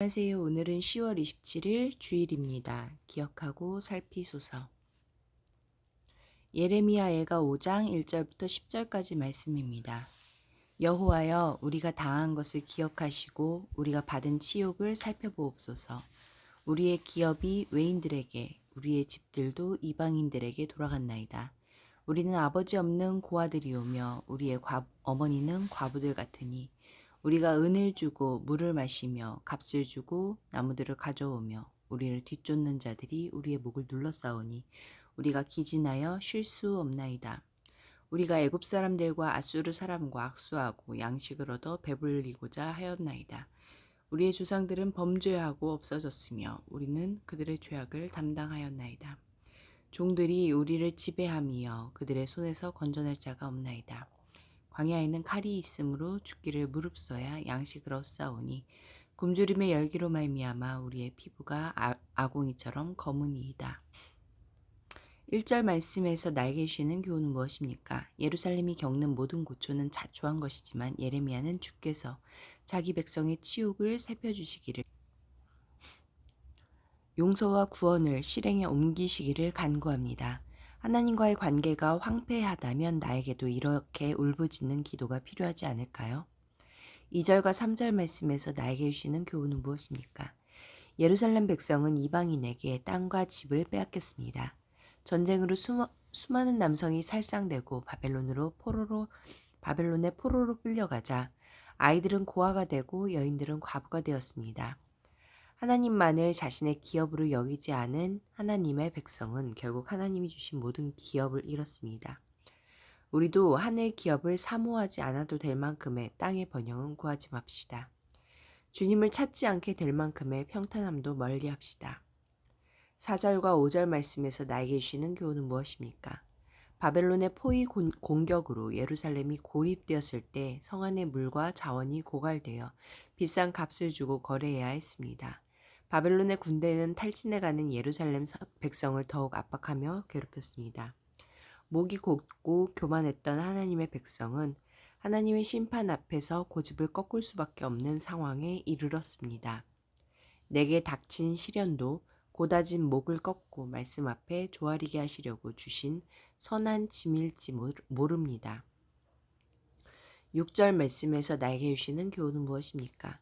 안녕하세요. 오늘은 10월 27일 주일입니다. 기억하고 살피소서. 예레미야애가 5장 1절부터 10절까지 말씀입니다. 여호와여 우리가 당한 것을 기억하시고 우리가 받은 치욕을 살펴보옵소서. 우리의 기업이 외인들에게 우리의 집들도 이방인들에게 돌아갔나이다. 우리는 아버지 없는 고아들이오며 우리의 과, 어머니는 과부들 같으니 우리가 은을 주고 물을 마시며 값을 주고 나무들을 가져오며 우리를 뒤쫓는 자들이 우리의 목을 눌러싸우니 우리가 기진하여 쉴 수 없나이다. 우리가 애굽 사람들과 아수르 사람과 악수하고 양식을 얻어 배불리고자 하였나이다. 우리의 조상들은 범죄하고 없어졌으며 우리는 그들의 죄악을 담당하였나이다. 종들이 우리를 지배함이여 그들의 손에서 건져낼 자가 없나이다. 광야에는 칼이 있으므로 죽기를 무릅써야 양식을 얻사오니 굶주림의 열기로 말미암아 우리의 피부가 아, 아궁이처럼 검은이이다. 1절 말씀에서 나에게 주시는 교훈은 무엇입니까? 예루살렘이 겪는 모든 고초는 자초한 것이지만 예레미야는 주께서 자기 백성의 치욕을 살펴주시기를 용서와 구원을 실행에 옮기시기를 간구합니다. 하나님과의 관계가 황폐하다면 나에게도 이렇게 울부짖는 기도가 필요하지 않을까요? 2절과 3절 말씀에서 나에게 주시는 교훈은 무엇입니까? 예루살렘 백성은 이방인에게 땅과 집을 빼앗겼습니다. 전쟁으로 수마, 수많은 남성이 살상되고 바벨론으로 포로로 바벨론에 포로로 끌려가자 아이들은 고아가 되고 여인들은 과부가 되었습니다. 하나님만을 자신의 기업으로 여기지 않은 하나님의 백성은 결국 하나님이 주신 모든 기업을 잃었습니다. 우리도 하늘 기업을 사모하지 않아도 될 만큼의 땅의 번영은 구하지 맙시다. 주님을 찾지 않게 될 만큼의 평탄함도 멀리 합시다. 4절과 5절 말씀에서 나에게 주시는 교훈은 무엇입니까? 바벨론의 포위 공격으로 예루살렘이 고립되었을 때 성안의 물과 자원이 고갈되어 비싼 값을 주고 거래해야 했습니다. 바벨론의 군대는 탈진해가는 예루살렘 백성을 더욱 압박하며 괴롭혔습니다. 목이 곧고 교만했던 하나님의 백성은 하나님의 심판 앞에서 고집을 꺾을 수밖에 없는 상황에 이르렀습니다. 내게 닥친 시련도 고다진 목을 꺾고 말씀 앞에 조아리게 하시려고 주신 선한 짐일지 모릅니다. 6절 말씀에서 나에게 주시는 교훈은 무엇입니까?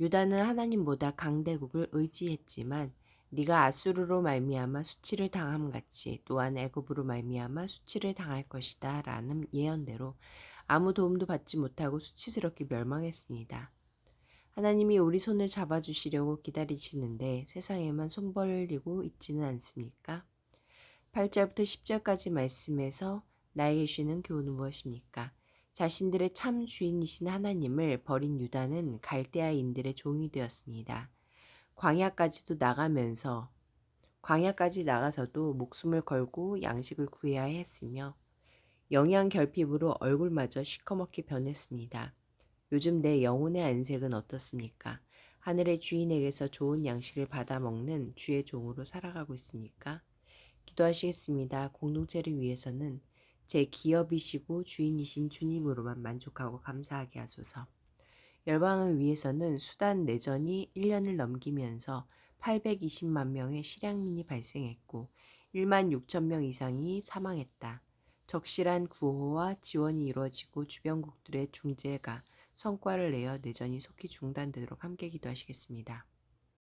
유다는 하나님보다 강대국을 의지했지만 네가 아수르로 말미암아 수치를 당함 같이 또한 애굽으로 말미암아 수치를 당할 것이다 라는 예언대로 아무 도움도 받지 못하고 수치스럽게 멸망했습니다. 하나님이 우리 손을 잡아주시려고 기다리시는데 세상에만 손 벌리고 있지는 않습니까? 8절부터 10절까지 말씀에서 나에게 주시는 교훈은 무엇입니까? 자신들의 참 주인이신 하나님을 버린 유다는 갈대아인들의 종이 되었습니다. 광야까지도 나가면서 광야까지 나가서도 목숨을 걸고 양식을 구해야 했으며 영양 결핍으로 얼굴마저 시커멓게 변했습니다. 요즘 내 영혼의 안색은 어떻습니까? 하늘의 주인에게서 좋은 양식을 받아 먹는 주의 종으로 살아가고 있습니까? 기도하시겠습니다. 공동체를 위해서는 제 기업이시고 주인이신 주님으로만 만족하고 감사하게 하소서. 열방을 위해서는 수단 내전이 1년을 넘기면서 820만 명의 실향민이 발생했고 1만 6천 명 이상이 사망했다. 적실한 구호와 지원이 이루어지고 주변국들의 중재가 성과를 내어 내전이 속히 중단되도록 함께 기도하시겠습니다.